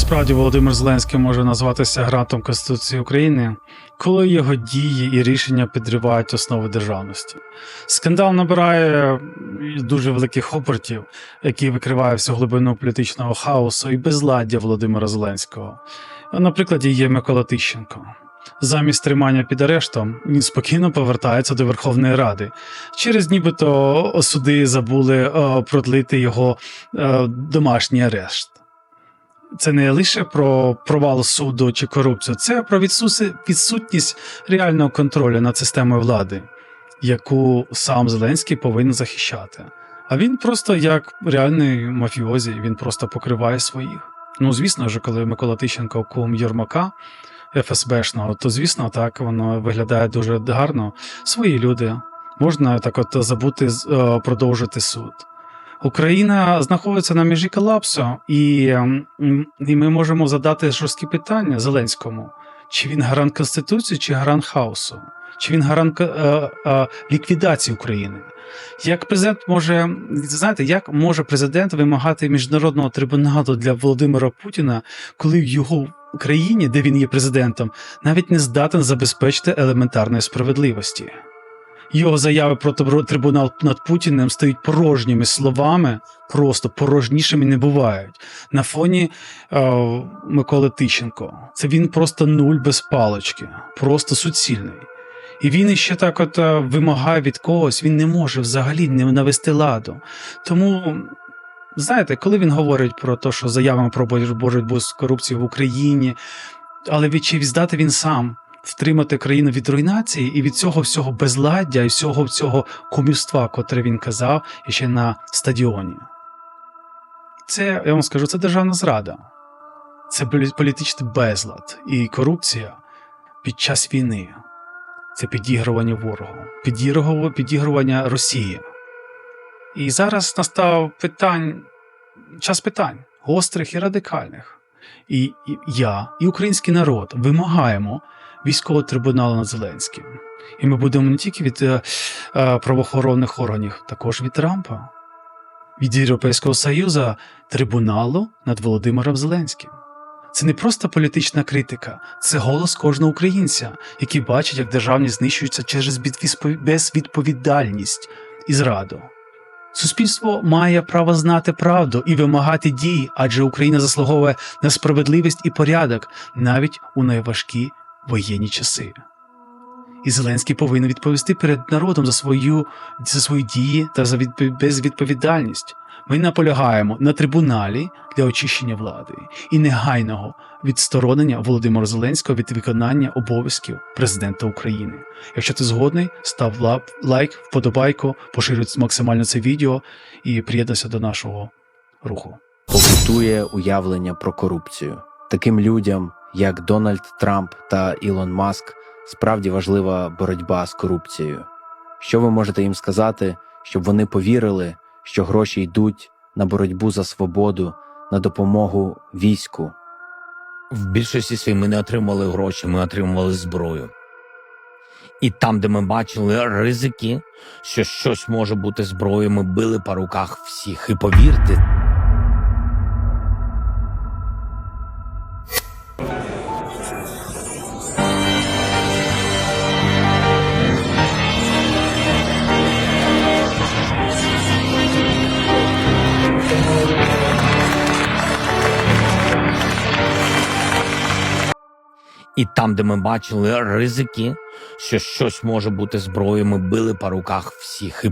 справді Володимир Зеленський може назватися грантом Конституції України, коли його дії і рішення підривають основи державності. Скандал набирає дуже великих обертів, який викриває всю глибину політичного хаосу і безладдя Володимира Зеленського. На прикладі є Микола Тищенко. Замість тримання під арештом він спокійно повертається до Верховної Ради. Через нібито суди забули е, продлити його е, домашній арешт. Це не лише про провал суду чи корупцію, це про відсутність реального контролю над системою влади, яку сам Зеленський повинен захищати. А він просто як реальний мафіозі, він просто покриває своїх. Ну, звісно ж, коли Микола Тищенко кум Єрмака ФСБшного, то звісно, так воно виглядає дуже гарно. Свої люди. Можна так от забути е, продовжити суд. Україна знаходиться на межі колапсу, і, і ми можемо задати жорсткі питання Зеленському: чи він гарант Конституції, чи гарант хаосу, чи він гарант е, е, ліквідації України. Як президент може знаєте, як може президент вимагати міжнародного трибуналу для Володимира Путіна, коли в його країні, де він є президентом, навіть не здатен забезпечити елементарної справедливості? Його заяви про трибунал над Путіним стають порожніми словами, просто порожнішими не бувають. На фоні е, Миколи Тищенко. Це він просто нуль без палочки, просто суцільний. І він іще так от е, вимагає від когось, він не може взагалі не навести ладу. Тому, знаєте, коли він говорить про те, що заявами про бор- боротьбу з корупцією в Україні, але від чи здати він сам втримати країну від руйнації і від цього всього безладдя і всього цього кумівства, котре він казав ще на стадіоні. Це, я вам скажу, це державна зрада, це політичний безлад і корупція під час війни. Це підігрування ворогу, підігрування, Росії. І зараз настав питань, час питань гострих і радикальних. І я, і український народ вимагаємо військового трибуналу над Зеленським. І ми будемо не тільки від е, е, правоохоронних органів, також від Трампа, від Європейського Союзу трибуналу над Володимиром Зеленським. Це не просто політична критика, це голос кожного українця, який бачить, як державність знищується через безвідповідальність і зраду. Суспільство має право знати правду і вимагати дій, адже Україна заслуговує на справедливість і порядок навіть у найважкі воєнні часи. І Зеленський повинен відповісти перед народом за свою за свої дії та за відпо- безвідповідальність. Ми наполягаємо на трибуналі для очищення влади і негайного відсторонення Володимира Зеленського від виконання обов'язків президента України. Якщо ти згодний, став ла- лайк, вподобайку, поширюй максимально це відео і приєднуйся до нашого руху. побутує уявлення про корупцію. Таким людям, як Дональд Трамп та Ілон Маск, справді важлива боротьба з корупцією. Що ви можете їм сказати, щоб вони повірили, що гроші йдуть на боротьбу за свободу, на допомогу війську? В більшості своїй ми не отримували гроші, ми отримували зброю. І там, де ми бачили ризики, що щось може бути зброєю, ми били по руках всіх. І повірте, І там, де ми бачили ризики, що щось може бути зброєю, ми били по руках всіх.